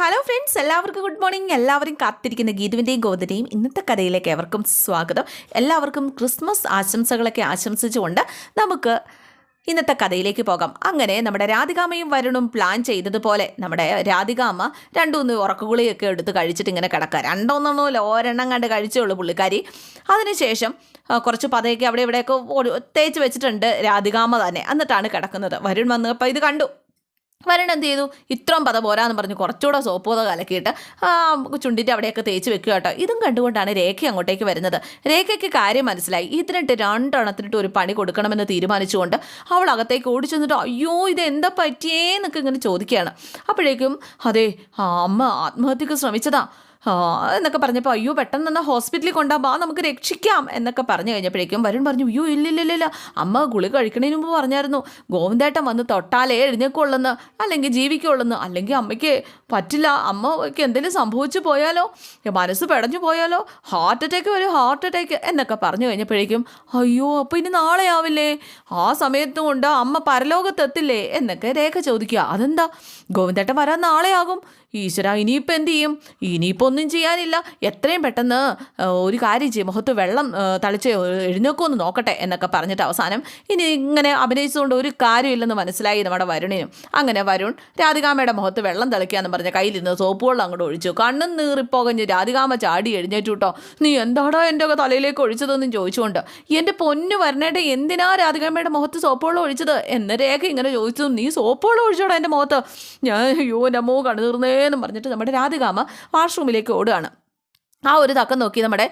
Hello friends എല്ലാവർക്കും good morning എല്ലാവരും കാത്തിരിക്കുന്ന ഗീതുവിന്റെയും ഗോതിന്റെയും ഇന്നത്തെ കഥയിലേക്ക് എവർക്കും സ്വാഗതം. എല്ലാവർക്കും ക്രിസ്മസ് ആശംസകളൊക്കെ ആശംസിച്ചുകൊണ്ട് നമുക്ക് ഇന്നത്തെ കഥയിലേക്ക് പോകാം. അങ്ങനെ നമ്മുടെ രാധികാമയും വരുണും പ്ലാൻ ചെയ്തതുപോലെ നമ്മുടെ രാധികാമ്മ രണ്ടുമൂന്ന് ഉറക്കുകുളിയൊക്കെ എടുത്ത് കഴിച്ചിട്ട് ഇങ്ങനെ കിടക്കുക. രണ്ടോന്നൊന്നുമില്ല ഒരെണ്ണം കണ്ട് കഴിച്ചേ ഉള്ളൂ പുള്ളിക്കാരി. അതിനുശേഷം കുറച്ച് പതയൊക്കെ അവിടെ ഇവിടെയൊക്കെ തേച്ച് വെച്ചിട്ടുണ്ട് രാധികാമ തന്നെ. എന്നിട്ടാണ് കിടക്കുന്നത്. വരുൺ വന്നപ്പോൾ ഇത് കണ്ടു. വരൺ എന്ത് ചെയ്തു? ഇത്രയും പത പോരാന്ന് പറഞ്ഞ് കുറച്ചുകൂടെ സോപ്പ് പത കലക്കിയിട്ട് ചുണ്ടിന്റെ അവിടെയൊക്കെ തേച്ച് വെക്കുക കേട്ടോ. ഇതും കണ്ടുകൊണ്ടാണ് രേഖ അങ്ങോട്ടേക്ക് വരുന്നത്. രേഖയ്ക്ക് കാര്യം മനസ്സിലായി. ഇതിനിട്ട് രണ്ടെണ്ണത്തിനിട്ട് ഒരു പണി കൊടുക്കണമെന്ന് തീരുമാനിച്ചുകൊണ്ട് അവൾ അകത്തേക്ക് ഓടിച്ചു അയ്യോ ഇത് എന്താ പറ്റിയേന്നൊക്കെ ഇങ്ങനെ ചോദിക്കുകയാണ്. അപ്പോഴേക്കും അതെ അമ്മ ആത്മഹത്യക്ക് ശ്രമിച്ചതാ. എന്നൊക്കെ പറഞ്ഞപ്പോൾ അയ്യോ പെട്ടെന്ന് തന്നെ ഹോസ്പിറ്റലിൽ കൊണ്ടുപോകാം ആ നമുക്ക് രക്ഷിക്കാം എന്നൊക്കെ പറഞ്ഞു കഴിഞ്ഞപ്പോഴേക്കും വരുൺ പറഞ്ഞു അയ്യോ ഇല്ലില്ലില്ല അമ്മ ഗുളിക കഴിക്കണതിന് മുമ്പ് പറഞ്ഞായിരുന്നു ഗോവിന്ദേട്ടൻ വന്ന് തൊട്ടാലേ എഴുന്നേക്കുള്ളെന്ന് അല്ലെങ്കിൽ ജീവിക്കുള്ളെന്ന് അല്ലെങ്കിൽ അമ്മയ്ക്ക് പറ്റില്ല അമ്മയ്ക്ക് എന്തെങ്കിലും സംഭവിച്ചു പോയാലോ മനസ്സ് പെടഞ്ഞു പോയാലോ ഹാർട്ട് അറ്റാക്ക് വരും ഹാർട്ട് അറ്റാക്ക് എന്നൊക്കെ പറഞ്ഞു കഴിഞ്ഞപ്പോഴേക്കും അയ്യോ അപ്പോൾ ഇനി നാളെ ആവില്ലേ? ആ സമയത്തും കൊണ്ട് അമ്മ പരലോകത്തെത്തില്ലേ എന്നൊക്കെ രേഖ ചോദിക്കുക അതെന്താ? ഗോവിന്ദേട്ടൻ വരാൻ നാളെ ആകും? ഈശ്വര ഇനിയിപ്പോൾ എന്ത് ചെയ്യും? ഇനിയിപ്പോൾ ഒന്നും ചെയ്യാനില്ല. എത്രയും പെട്ടെന്ന് ഒരു കാര്യം ചെയ്യും. മുഖത്ത് വെള്ളം തളിച്ച് എഴുന്നേക്കുമെന്ന് നോക്കട്ടെ എന്നൊക്കെ പറഞ്ഞിട്ട് അവസാനം ഇനി ഇങ്ങനെ അഭിനയിച്ചുകൊണ്ട് ഒരു കാര്യമില്ലെന്ന് മനസ്സിലായി നമ്മുടെ വരുണിനും. അങ്ങനെ വരുൺ രാധികാമ്മയുടെ മുഖത്ത് വെള്ളം തളിക്കുകയെന്ന് പറഞ്ഞ കയ്യിലിരുന്ന് സോപ്പ് വെള്ളം അങ്ങോട്ട് ഒഴിച്ചു. കണ്ണും നീറിപ്പോകഞ്ഞ് രാധികാമ ചാടി എഴുന്നേറ്റു കേട്ടോ നീ എന്താടാ എന്റെ ഒക്കെ തലയിലേക്ക് ഒഴിച്ചതെന്നും ചോദിച്ചുകൊണ്ട്. എന്റെ പൊന്നു വരണേട്ടെ എന്തിനാ രാധികാമ്മയുടെ മുഖത്ത് സോപ്പ് വെള്ളം ഒഴിച്ചത്? എന്ന രേഖ ഇങ്ങനെ ചോദിച്ചു. നീ സോപ്പ് വെള്ളം ഒഴിച്ചോടാ എന്റെ മുഖത്ത്. ഞാൻ അയ്യോ എന്റെ കണ്ണു കണ്ണുതീർന്നേന്നും പറഞ്ഞിട്ട് നമ്മുടെ രാധികാമ വാഷ്റൂമിലേക്ക് ഓടുകയാണ്. ആ ഒരു തക്കം നോക്കി നമ്മുടെ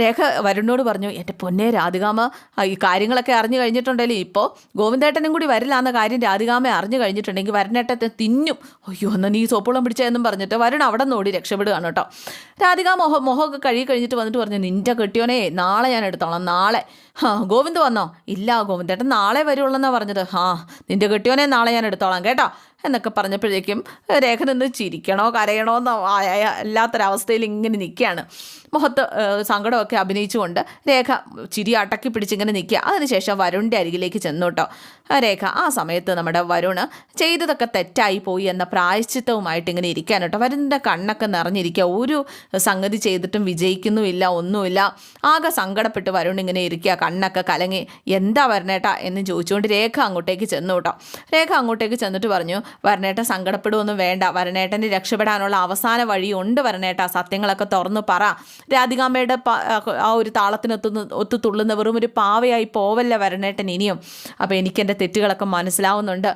രേഖ വരുണിനോട് പറഞ്ഞു എന്റെ പൊന്നെ രാധികാമ ഈ കാര്യങ്ങളൊക്കെ അറിഞ്ഞു കഴിഞ്ഞിട്ടുണ്ടെങ്കിൽ ഇപ്പോൾ ഗോവിന്ദേട്ടനും കൂടി വരില്ല എന്ന കാര്യം രാധികാമ അറിഞ്ഞു കഴിഞ്ഞിട്ടുണ്ടെങ്കിൽ വരണേട്ടത്തെ തിന്നും. അയ്യോ എന്നാൽ നീ സോപ്പുളം പിടിച്ചതെന്നും പറഞ്ഞിട്ട് വരുൺ അവിടെ നോടി രക്ഷപ്പെടുകയാണ് കേട്ടോ. രാധിക മോഹ മോഹമൊക്കെ കഴുകി കഴിഞ്ഞിട്ട് വന്നിട്ട് പറഞ്ഞു നിന്റെ കെട്ടിയോനെ നാളെ ഞാൻ എടുത്തോളാം നാളെ. ആ ഗോവിന്ദ് വന്നോ? ഇല്ല ഗോവിന്ദേട്ടൻ നാളെ വരുള്ളൂന്നാണ് പറഞ്ഞത്. ആ നിന്റെ കെട്ടിയോനെ നാളെ ഞാൻ എടുത്തോളാം കേട്ടോ. എന്നൊക്കെ പറഞ്ഞപ്പോഴേക്കും രേഖ നിന്ന് ചിരിക്കണോ കരയണോ എന്നോ ആയ അല്ലാത്തൊരവസ്ഥയിൽ ഇങ്ങനെ നിൽക്കുകയാണ്. മുഖത്ത് സങ്കടമൊക്കെ അഭിനയിച്ചുകൊണ്ട് രേഖ ചിരി അടക്കി പിടിച്ചിങ്ങനെ നിൽക്കുക. അതിനുശേഷം വരുണിന്റെ അരികിലേക്ക് ചെന്നു കേട്ടോ. രേഖ ആ സമയത്ത് നമ്മുടെ വരുണ് ചെയ്തതൊക്കെ തെറ്റായി പോയി എന്ന പ്രായശ്ചിത്തവുമായിട്ട് ഇങ്ങനെ ഇരിക്കാൻ കേട്ടോ. വരുണിന്റെ കണ്ണൊക്കെ നിറഞ്ഞിരിക്കുക. ഒരു സംഗതി ചെയ്തിട്ടും വിജയിക്കുന്നുമില്ല ഒന്നുമില്ല. ആകെ സങ്കടപ്പെട്ട് വരുൺ ഇങ്ങനെ ഇരിക്കുക കണ്ണൊക്കെ കലങ്ങി. എന്താ വരണേട്ടാ എന്ന് ചോദിച്ചുകൊണ്ട് രേഖ അങ്ങോട്ടേക്ക് ചെന്നു കേട്ടോ. രേഖ അങ്ങോട്ടേക്ക് ചെന്നിട്ട് പറഞ്ഞു വരണേട്ട സങ്കടപ്പെടുമൊന്നും വേണ്ട. വരണേട്ടന് രക്ഷപ്പെടാനുള്ള അവസാന വഴിയുണ്ട് വരണേട്ട. സത്യങ്ങളൊക്കെ തുറന്നു പറ. രാധികാമ്മയുടെ ആ ഒരു താളത്തിനൊത്തുന്ന ഒത്തു തുള്ളുന്ന വെറും ഒരു പാവയായി പോവല്ല വരണേട്ടൻ ഇനിയും. അപ്പോൾ എനിക്ക് എന്റെ തെറ്റുകളൊക്കെ മനസ്സിലാവുന്നുണ്ട്.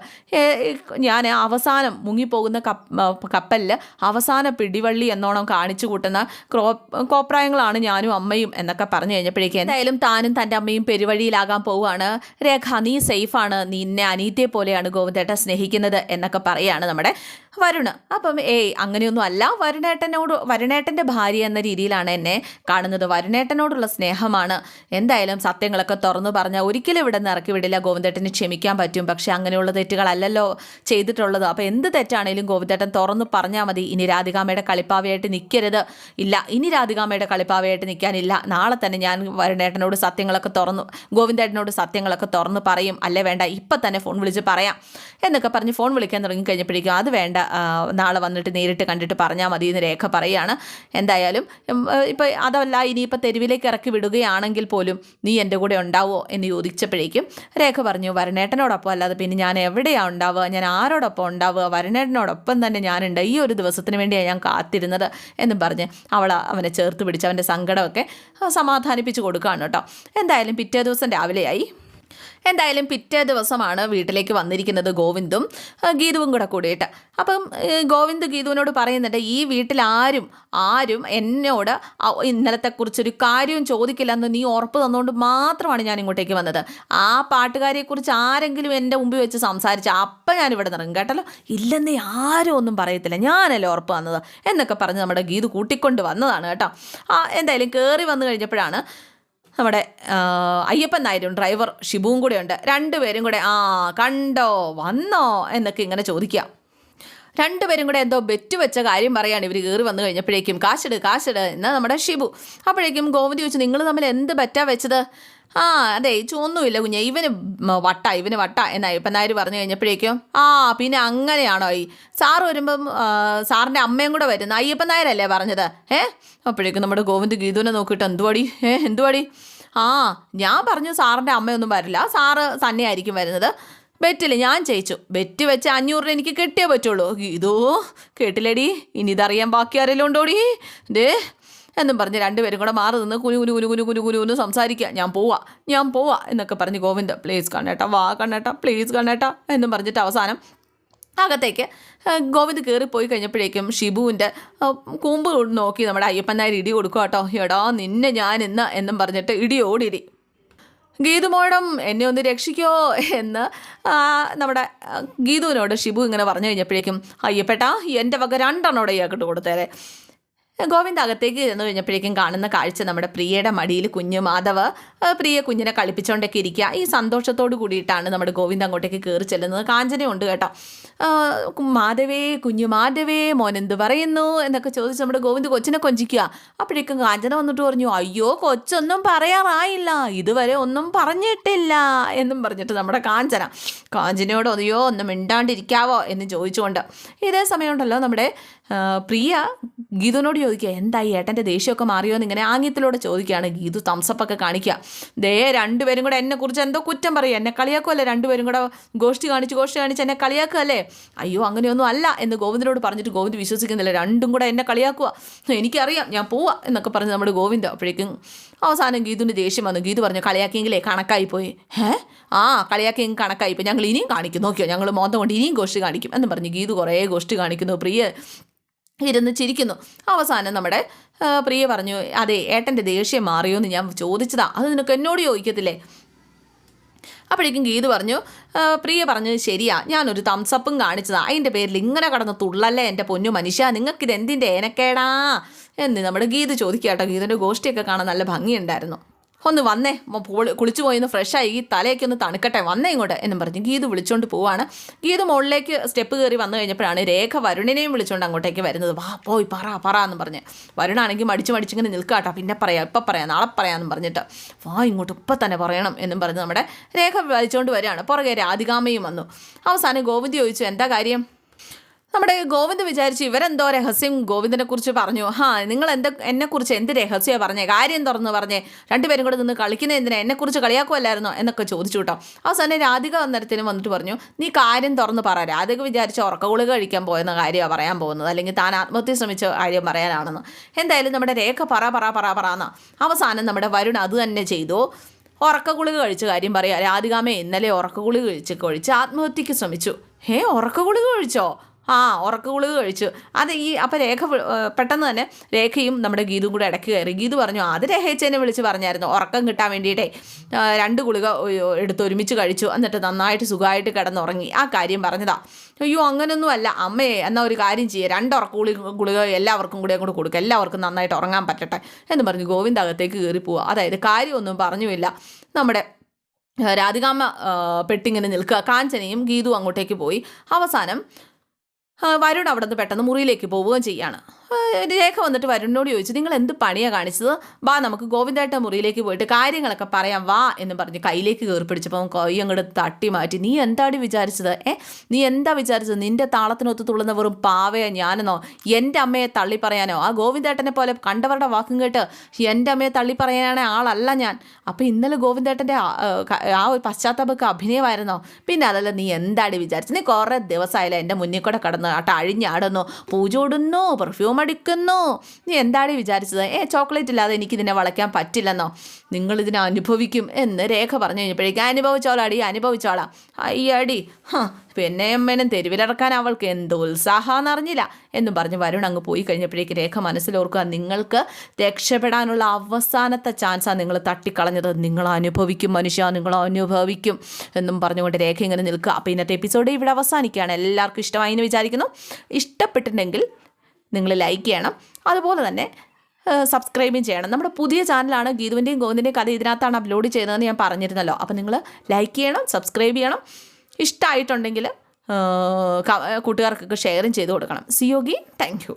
ഞാൻ അവസാനം മുങ്ങിപ്പോകുന്ന കപ്പ് കപ്പലിൽ അവസാന പിടിവള്ളി എന്നോണം കാണിച്ചു കൂട്ടുന്ന ക്രോ കോപ്രായങ്ങളാണ് ഞാനും അമ്മയും എന്നൊക്കെ പറഞ്ഞു കഴിഞ്ഞപ്പോഴേക്കും എന്തായാലും താനും തന്റെ അമ്മയും പെരുവഴിയിലാകാൻ പോവുകയാണ്. രേഖ നീ സേഫാണ്. നിന്നെ അനീത്തെ പോലെയാണ് ഗോവിന്ദേട്ട സ്നേഹിക്കുന്നത് എന്നൊക്കെ പറയാണ് നമ്മുടെ വരുണ്. അപ്പം ഏയ് അങ്ങനെയൊന്നും അല്ല. വരുണേട്ടനോട് വരുണേട്ടന്റെ ഭാര്യ എന്ന രീതിയിലാണ് എന്നെ കാണുന്നത്. വരുണേട്ടനോടുള്ള സ്നേഹമാണ്. എന്തായാലും സത്യങ്ങളൊക്കെ തുറന്നു പറഞ്ഞാൽ ഒരിക്കലും ഇവിടെ നിന്ന് ഇറക്കി വിടില്ല. ഗോവിന്ദേട്ടന് ക്ഷമിക്കാൻ പറ്റും. പക്ഷെ അങ്ങനെയുള്ള തെറ്റുകളല്ലല്ലോ ചെയ്തിട്ടുള്ളത്. അപ്പോൾ എന്ത് തെറ്റാണേലും ഗോവിന്ദേട്ടൻ തുറന്നു പറഞ്ഞാൽ മതി. ഇനി രാധികാമ്മയുടെ കളിപ്പാവയായിട്ട് നിൽക്കരുത് ഇല്ല ഇനി രാധികാമ്മയുടെ കളിപ്പാവയായിട്ട് നിൽക്കാനില്ല നാളെ തന്നെ ഞാൻ വരുണേട്ടനോട് സത്യങ്ങളൊക്കെ തുറന്നു ഗോവിന്ദേട്ടനോട് സത്യങ്ങളൊക്കെ തുറന്നു പറയും. അല്ലേ വേണ്ട ഇപ്പം തന്നെ ഫോൺ വിളിച്ച് പറയാം എന്നൊക്കെ പറഞ്ഞ് ഫോൺ വിളിക്കാൻ തുടങ്ങി കഴിഞ്ഞപ്പോഴേക്കും അത് വേണ്ട. നാളെ വന്നിട്ട് നേരിട്ട് കണ്ടിട്ട് പറഞ്ഞാൽ മതി എന്ന് രേഖ പറയുകയാണ് എന്തായാലും ഇപ്പോൾ അതല്ല ഇനിയിപ്പോൾ തെരുവിലേക്ക് ഇറക്കി വിടുകയാണെങ്കിൽ പോലും നീ എന്റെ കൂടെ ഉണ്ടാവോ എന്ന് ചോദിച്ചപ്പോഴേക്കും രേഖ പറഞ്ഞു വരണേട്ടനോടൊപ്പം അല്ലാതെ പിന്നെ ഞാൻ എവിടെയാണ് ഉണ്ടാവുക? ഞാൻ ആരോടൊപ്പം ഉണ്ടാവുക? വരണേട്ടനോടൊപ്പം തന്നെ ഞാനുണ്ട്. ഈ ഒരു ദിവസത്തിന് വേണ്ടിയാണ് ഞാൻ കാത്തിരുന്നത് എന്നും പറഞ്ഞ് അവൾ അവനെ ചേർത്ത് പിടിച്ച് അവന്റെ സങ്കടമൊക്കെ സമാധാനിപ്പിച്ച് കൊടുക്കുകയാണ് കേട്ടോ. എന്തായാലും പിറ്റേ ദിവസം രാവിലെയായി. എന്തായാലും പിറ്റേ ദിവസമാണ് വീട്ടിലേക്ക് വന്നിരിക്കുന്നത് ഗോവിന്ദും ഗീതുവും കൂടെ കൂടിയിട്ട്. അപ്പം ഗോവിന്ദ് ഗീതുവിനോട് പറയുന്നുണ്ട് ഈ വീട്ടിൽ ആരും ആരും എന്നോട് ഇന്നലത്തെക്കുറിച്ചൊരു കാര്യവും ചോദിക്കില്ലെന്ന് നീ ഉറപ്പ് തന്നുകൊണ്ട് മാത്രമാണ് ഞാൻ ഇങ്ങോട്ടേക്ക് വന്നത്. ആ പാട്ടുകാരെക്കുറിച്ച് ആരെങ്കിലും എന്റെ മുമ്പിൽ വെച്ച് സംസാരിച്ച അപ്പം ഞാൻ ഇവിടെ നിറങ്ങും. കേട്ടല്ലോ? ഇല്ലെന്നേ ആരും ഒന്നും പറയത്തില്ല. ഞാനല്ലേ ഉറപ്പ് വന്നത് എന്നൊക്കെ പറഞ്ഞ് നമ്മുടെ ഗീതു കൂട്ടിക്കൊണ്ട് വന്നതാണ് കേട്ടോ. എന്തായാലും കയറി വന്നു കഴിഞ്ഞപ്പോഴാണ് നമ്മുടെ അയ്യപ്പൻ നായരും ഡ്രൈവർ ഷിബുവും കൂടെ ഉണ്ട് രണ്ടുപേരും കൂടെ ആ കണ്ടോ വന്നോ എന്നൊക്കെ ഇങ്ങനെ ചോദിക്കുക രണ്ടുപേരും കൂടെ എന്തോ ബെറ്റ് വെച്ച കാര്യം പറയാണ്. ഇവർ കയറി വന്നു കഴിഞ്ഞപ്പോഴേക്കും കാശിട് കാശിട് എന്നാ നമ്മുടെ ഷിബു. അപ്പോഴേക്കും ഗോമതി ചോദിച്ചു നിങ്ങൾ തമ്മിൽ എന്ത് പറ്റാ വെച്ചത്? ആ അതെ ചൊന്നുമില്ല കുഞ്ഞെ ഇവന് വട്ട ഇവന് വട്ട എന്നാ ഇപ്പം നായർ പറഞ്ഞു കഴിഞ്ഞപ്പോഴേക്കും ആ പിന്നെ അങ്ങനെയാണോ ഈ? സാറ് വരുമ്പം സാറിന്റെ അമ്മയും കൂടെ വരുന്നു അയ്യപ്പൻ നായരല്ലേ പറഞ്ഞത്? ഏ? അപ്പോഴേക്കും നമ്മുടെ ഗോവിന്ദ് ഗീതുവിനെ നോക്കിയിട്ട് എന്തുവാടി? ഏ എന്തുവാടി? ആ ഞാൻ പറഞ്ഞു സാറിന്റെ അമ്മയൊന്നും വരില്ല സാറ് തന്നെയായിരിക്കും വരുന്നത്. ബെറ്റിൽ ഞാൻ ജയിച്ചു. ബെറ്റ് വെച്ച അഞ്ഞൂറിന് എനിക്ക് കിട്ടിയേ പറ്റുള്ളൂ. ഇതോ? കേട്ടില്ലേടി? ഇനി ഇതറിയാൻ ബാക്കി ആരെല്ലാം ഉണ്ടോടി? ദേ എന്നും പറഞ്ഞ് രണ്ടുപേരും കൂടെ മാറി നിന്ന് കുനു കുനു കുനു കുനു കുനു കുനു കുനു സംസാരിക്കുക. ഞാൻ പോവാ ഞാൻ പോവാ എന്നൊക്കെ പറഞ്ഞ് ഗോവിന്ദ് പ്ലീസ് കണ്ണേട്ടാ വാ കണ്ണേട്ടാ പ്ലീസ് കണ്ണേട്ടാ എന്നും പറഞ്ഞിട്ട് അവസാനം അകത്തേക്ക് ഗോവിന്ദ് കയറിപ്പോയി കഴിഞ്ഞപ്പോഴേക്കും ഷിബുവിന്റെ കൂമ്പ് നോക്കി നമ്മുടെ അയ്യപ്പൻ നായർ ഇടി കൊടുക്കുക കേട്ടോ എടാ നിന്നെ ഞാൻ ഇന്ന് എന്നും പറഞ്ഞിട്ട് ഇടിയോടിരി ഗീതുമോടം എന്നെ ഒന്ന് രക്ഷിക്കോ എന്ന് നമ്മുടെ ഗീതുവിനോട് ഷിബു ഇങ്ങനെ പറഞ്ഞു കഴിഞ്ഞപ്പോഴേക്കും അയ്യപ്പേട്ടാ എന്റെ വക രണ്ടെണ്ണോടെ ഇയാക്കിട്ട് കൊടുത്തേരെ. ഗോവിന്ദ് അകത്തേക്ക് ചെന്ന് കഴിഞ്ഞപ്പോഴേക്കും കാണുന്ന കാഴ്ച നമ്മുടെ പ്രിയയുടെ മടിയിൽ കുഞ്ഞു മാധവ് പ്രിയ കുഞ്ഞിനെ കളിപ്പിച്ചുകൊണ്ടൊക്കെ ഇരിക്കുക. ഈ സന്തോഷത്തോട് കൂടിയിട്ടാണ് നമ്മുടെ ഗോവിന്ദ് അങ്ങോട്ടേക്ക് കയറി ചെല്ലുന്നത്. കാഞ്ചനയുണ്ട് കേട്ടോ. മാധവേ കുഞ്ഞു മാധവേ മോൻ എന്ത് പറയുന്നു എന്നൊക്കെ ചോദിച്ച് നമ്മുടെ ഗോവിന്ദ് കൊച്ചിനെ കൊഞ്ചിക്കുക. അപ്പോഴേക്കും കാഞ്ചന വന്നിട്ട് പറഞ്ഞു അയ്യോ കൊച്ചൊന്നും പറയാറായില്ല. ഇതുവരെ ഒന്നും പറഞ്ഞിട്ടില്ല എന്നും പറഞ്ഞിട്ട് നമ്മുടെ കാഞ്ചന കാഞ്ചനയോട് അയ്യോ ഒന്നും മിണ്ടാണ്ടിരിക്കാവോ എന്ന് ചോദിച്ചുകൊണ്ട്. ഇതേ സമയമുണ്ടല്ലോ നമ്മുടെ പ്രിയ ഗീതുവിനോട് ചോദിക്കുക എന്തായി ഏട്ടന്റെ ദേഷ്യമൊക്കെ മാറിയോ? എന്ന് ഇങ്ങനെ ആംഗ്യത്തിലൂടെ ചോദിക്കുകയാണ് ഗീതു തംസപ്പൊക്കെ കാണിക്കുക. ദേ രണ്ടുപേരും കൂടെ എന്നെ കുറിച്ച് എന്തോ കുറ്റം പറയും. എന്നെ കളിയാക്കുമല്ലേ രണ്ടുപേരും കൂടെ? ഗോഷ്ടി കാണിച്ച് ഗോഷ്ടി കാണിച്ച് എന്നെ കളിയാക്കുകയല്ലേ അയ്യോ അങ്ങനെയൊന്നും അല്ല എന്ന് ഗോവിന്ദനോട് പറഞ്ഞിട്ട് ഗോവിന്ദ് വിശ്വസിക്കുന്നില്ല. രണ്ടും കൂടെ എന്നെ കളിയാക്കുക എനിക്കറിയാം ഞാൻ പോവാ എന്നൊക്കെ പറഞ്ഞ് നമ്മുടെ ഗോവിന്ദ് അപ്പോഴേക്കും അവസാനം ഗീതുവിന്റെ ദേഷ്യം വന്നു. ഗീതു പറഞ്ഞു കളിയാക്കിയെങ്കിലേ കണക്കായി പോയി. ഏ ആ കളിയാക്കിയെങ്കിൽ കണക്കായി പോയി. ഞങ്ങൾ ഇനിയും കാണിക്കും. നോക്കിയോ ഞങ്ങൾ മോന്തം കൊണ്ട് ഇനിയും ഗോഷ്ടി കാണിക്കും. എന്ന് പറഞ്ഞ് ഗീതു കുറേ ഗോഷ്ടി കാണിക്കുന്നു. പ്രിയ ഇരുന്ന് ചിരിക്കുന്നു. അവസാനം നമ്മുടെ പ്രിയ പറഞ്ഞു അതെ ഏട്ടന്റെ ദേഷ്യം മാറിയോ എന്ന് ഞാൻ ചോദിച്ചതാ. അത് നിനക്ക് എന്നോട് ചോദിക്കത്തില്ലേ? അപ്പോഴേക്കും ഗീത് പറഞ്ഞു പ്രിയ പറഞ്ഞു ശരിയാ. ഞാനൊരു തംസപ്പും കാണിച്ചതാ. അതിന്റെ പേരിൽ ഇങ്ങനെ കടന്ന് തുള്ളല്ലേ എന്റെ പൊന്നു മനുഷ്യ? നിങ്ങൾക്കിത് എന്തിന്റെ ഏനക്കേടാ? എന്ന് നമ്മുടെ ഗീത് ചോദിക്കുക കേട്ടോ. ഗീതന്റെ ഗോഷ്ടിയൊക്കെ കാണാൻ നല്ല ഭംഗിയുണ്ടായിരുന്നു. ഒന്ന് വന്നേ. കുളിച്ചു പോയി ഒന്ന് ഫ്രഷായി ഈ തലയൊക്കെ ഒന്ന് തണുക്കട്ടെ. വന്നേ ഇങ്ങോട്ട് എന്നും പറഞ്ഞ് ഗീതു വിളിച്ചുകൊണ്ട് പോവാണ്. ഗീതു മുകളിലേക്ക് സ്റ്റെപ്പ് കയറി വന്നു കഴിഞ്ഞപ്പോഴാണ് രേഖ വരുണിനെയും വിളിച്ചുകൊണ്ട് അങ്ങോട്ടേക്ക് വരുന്നത്. വാ പോയി പറ പറ എന്ന് പറഞ്ഞ്. വരുണാണെങ്കിൽ മടിച്ച് മടിച്ചിങ്ങനെ നിൽക്കാട്ടോ പിന്നെ പറയാം ഇപ്പം പറയാം നാളെ പറയാമെന്ന് പറഞ്ഞിട്ട്. വാ ഇങ്ങോട്ട് ഇപ്പം തന്നെ പറയണം എന്നും പറഞ്ഞ് നമ്മുടെ രേഖ വലിച്ചുകൊണ്ട് വരികയാണ്. പുറകെ രാധികാമയും വന്നു. അവസാനം ഗോവിന്ദ് ചോദിച്ചു എന്താ കാര്യം? നമ്മുടെ ഗോവിന്ദ് വിചാരിച്ചു ഇവരെന്തോ രഹസ്യം ഗോവിന്ദനെ കുറിച്ച് പറഞ്ഞു. ഹാ നിങ്ങൾ എന്ത് എന്നെക്കുറിച്ച് എന്ത് രഹസ്യമാണ് പറഞ്ഞേ? കാര്യം തുറന്ന് പറഞ്ഞേ. രണ്ടുപേരും കൂടെ നിന്ന് കളിക്കുന്ന എന്തിനാ? എന്നെക്കുറിച്ച് കളിയാക്കുമല്ലായിരുന്നോ എന്നൊക്കെ ചോദിച്ചു കേട്ടോ. അവസാനം രാധിക അന്നേരത്തിന് വന്നിട്ട് പറഞ്ഞു നീ കാര്യം തുറന്ന് പറ. രാധിക വിചാരിച്ച ഉറക്ക ഗുളിക കഴിക്കാൻ പോയെന്ന കാര്യമാണ് പറയാൻ പോകുന്നത്. അല്ലെങ്കിൽ താൻ ആത്മഹത്യ ശ്രമിച്ച കാര്യം പറയാനാണെന്ന്. എന്തായാലും നമ്മുടെ രേഖ പറ പറ പറ പറയാന്ന അവസാനം നമ്മുടെ വരുൺ അത് തന്നെ ചെയ്തു. ഉറക്ക ഗുളിക കഴിച്ച കാര്യം പറയാം. രാധികാമേ ഇന്നലെ ഉറക്ക ഗുളിക കഴിച്ച് കഴിച്ച് ആത്മഹത്യക്ക് ശ്രമിച്ചു. ഏ ഉറക്ക ഗുളിക കഴിച്ചോ? ആ ഉറക്ക ഗുളിക കഴിച്ചു. അത് ഈ അപ്പം രേഖ പെട്ടെന്ന് തന്നെ രേഖയും നമ്മുടെ ഗീതും കൂടെ ഇടയ്ക്ക് കയറി. ഗീതു പറഞ്ഞു അത് രേഖയച്ചേനെ വിളിച്ച് പറഞ്ഞായിരുന്നു. ഉറക്കം കിട്ടാൻ വേണ്ടിയിട്ടേ രണ്ട് ഗുളിക എടുത്ത് ഒരുമിച്ച് കഴിച്ചു. എന്നിട്ട് നന്നായിട്ട് സുഖമായിട്ട് കിടന്നുറങ്ങി. ആ കാര്യം പറഞ്ഞതാ. അയ്യോ അങ്ങനെയൊന്നും അല്ല. അമ്മയെ എന്നാൽ ഒരു കാര്യം ചെയ്യുക രണ്ട് ഉറക്ക ഗുളിക ഗുളിക എല്ലാവർക്കും കൂടെ അങ്ങോട്ട് കൊടുക്കുക എല്ലാവർക്കും നന്നായിട്ട് ഉറങ്ങാൻ പറ്റട്ടെ. എന്ന് പറഞ്ഞ് ഗോവിന്ദ് അകത്തേക്ക് കയറി അതായത് കാര്യമൊന്നും പറഞ്ഞുമില്ല. നമ്മുടെ രാധികാമ്മ പെട്ടിങ്ങനെ നിൽക്കുക. കാഞ്ചനയും ഗീതു അങ്ങോട്ടേക്ക് പോയി. അവസാനം വരുൺ അവിടെ നിന്ന് പെട്ടെന്ന് മുറിയിലേക്ക് പോവുകയും ചെയ്യാണ്. രേഖ വന്നിട്ട് വരുണിനോട് ചോദിച്ചു നിങ്ങൾ എന്ത് പണിയാണ് കാണിച്ചത്? വാ നമുക്ക് ഗോവിന്ദേട്ട മുറിയിലേക്ക് പോയിട്ട് കാര്യങ്ങളൊക്കെ പറയാം വാ എന്ന് പറഞ്ഞ് കയ്യിലേക്ക് കയറി പിടിച്ചപ്പോൾ കൈ അങ്ങോട്ട് തട്ടി മാറ്റി നീ എന്താടി വിചാരിച്ചത്? ഏ നീ എന്താ വിചാരിച്ചത്? നിന്റെ താളത്തിനൊത്ത് തുള്ളുന്ന വെറും പാവയെ ഞാനെന്നോ? എന്റെ അമ്മയെ തള്ളി പറയാനോ? ആ ഗോവിന്ദേട്ടനെ പോലെ കണ്ടവരുടെ വാക്കും കേട്ട് എന്റെ അമ്മയെ തള്ളി പറയാനാണ് ആളല്ല ഞാൻ. അപ്പോൾ ഇന്നലെ ഗോവിന്ദേട്ടന്റെ ആ ഒരു പശ്ചാത്തലമൊക്കെ അഭിനയമായിരുന്നോ? പിന്നെ അതല്ല നീ എന്താടി വിചാരിച്ചത്? നീ കുറേ ദിവസമായാലും എന്റെ മുന്നിൽ കൂടെ കടന്ന് ആട്ട അഴിഞ്ഞാടുന്നു പൂജ ഇടുന്നു പെർഫ്യൂം അടിക്കുന്നു നീ എന്താണ് വിചാരിച്ചത്? ഏ ചോക്ലേറ്റ് ഇല്ലാതെ എനിക്കിതിനെ വളയ്ക്കാൻ പറ്റില്ലെന്നോ? നിങ്ങളിതിനെ അനുഭവിക്കും എന്ന് രേഖ പറഞ്ഞു കഴിഞ്ഞപ്പോഴേക്കും അനുഭവിച്ചോളാടി അനുഭവിച്ചോളാം. അയ്യടി പിന്നെ അമ്മേനും തെരുവിലിറക്കാൻ അവൾക്ക് എന്ത് ഉത്സാഹമെന്ന് അറിഞ്ഞില്ല എന്നും പറഞ്ഞ് വരുൺ അങ്ങ് പോയി കഴിഞ്ഞപ്പോഴേക്ക് രേഖ മനസ്സിലോർക്കുക നിങ്ങൾക്ക് രക്ഷപ്പെടാനുള്ള അവസാനത്തെ ചാൻസാണ് നിങ്ങൾ തട്ടിക്കളഞ്ഞത്. നിങ്ങൾ അനുഭവിക്കും മനുഷ്യ നിങ്ങൾ അനുഭവിക്കും എന്നും പറഞ്ഞുകൊണ്ട് രേഖ ഇങ്ങനെ നിൽക്കുക. അപ്പോൾ ഇന്നത്തെ എപ്പിസോഡ് ഇവിടെ അവസാനിക്കുകയാണ്. എല്ലാവർക്കും ഇഷ്ടമായി എന്ന് വിചാരിക്കുന്നു. ഇഷ്ടപ്പെട്ടിട്ടുണ്ടെങ്കിൽ നിങ്ങൾ ലൈക്ക് ചെയ്യണം. അതുപോലെ തന്നെ സബ്സ്ക്രൈബും ചെയ്യണം. നമ്മുടെ പുതിയ ചാനലാണ് ഗീതുവിന്റെയും ഗോവിന്ദിന്റെയും കഥ ഇതിനകത്താണ് അപ്ലോഡ് ചെയ്തതെന്ന് ഞാൻ പറഞ്ഞിരുന്നല്ലോ. അപ്പോൾ നിങ്ങൾ ലൈക്ക് ചെയ്യണം സബ്സ്ക്രൈബ് ചെയ്യണം. ഇഷ്ടമായിട്ടുണ്ടെങ്കിൽ കൂട്ടുകാർക്കൊക്കെ ഷെയറും ചെയ്ത് കൊടുക്കണം. സിയോഗി താങ്ക് യു